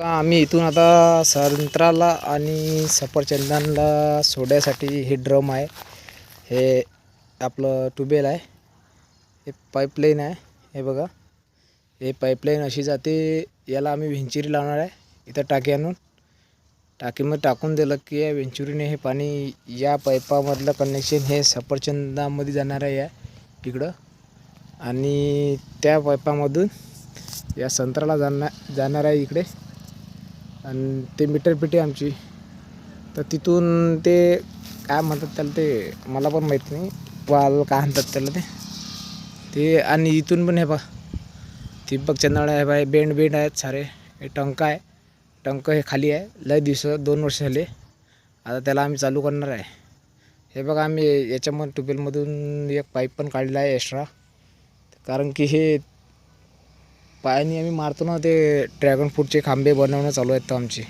आम्ही इथून आता संत्राला आणि सफरचंदांना सोड्यासाठी हे ड्रम आहे. हे आपलं ट्यूबवेल आहे. हे पाईपलाईन आहे. हे बघा. हे पाईपलाईन अशी जाते. याला आम्ही व्हेंचुरी लावणार आहे. इथं टाकी आणून. टाकीमध्ये टाकून दिलं की या वेंचुरीने हे पाणी या पाईपामधलं कनेक्शन हे सफरचंदामध्ये जाणार आहे या इकडं. आणि त्या पाईपामधून या संत्राला जाणार जाणार आहे इकडे. आणि ते मीटरपेटी आमची. तर तिथून ते काय म्हणतात त्याला ते मला पण माहीत नाही वाल काय म्हणतात त्याला ते. ते आणि इथून पण हे बा बघ चंदाळा आहे बाय बेंड बेंड आहेत सारे. हे टंक आहे. टंक हे खाली आहे. लय दिवस दोन वर्ष झाले. आता त्याला आम्ही चालू करणार आहे. हे बघा आम्ही याच्यामध्ये ट्यूबवेलमधून एक पाईप पण काढला आहे एक्स्ट्रा. कारण की हे पायाने आम्ही मारतो ना ते ड्रॅगन फ्रूटचे खांबे बनवणं चालू आहेत तर आमचे.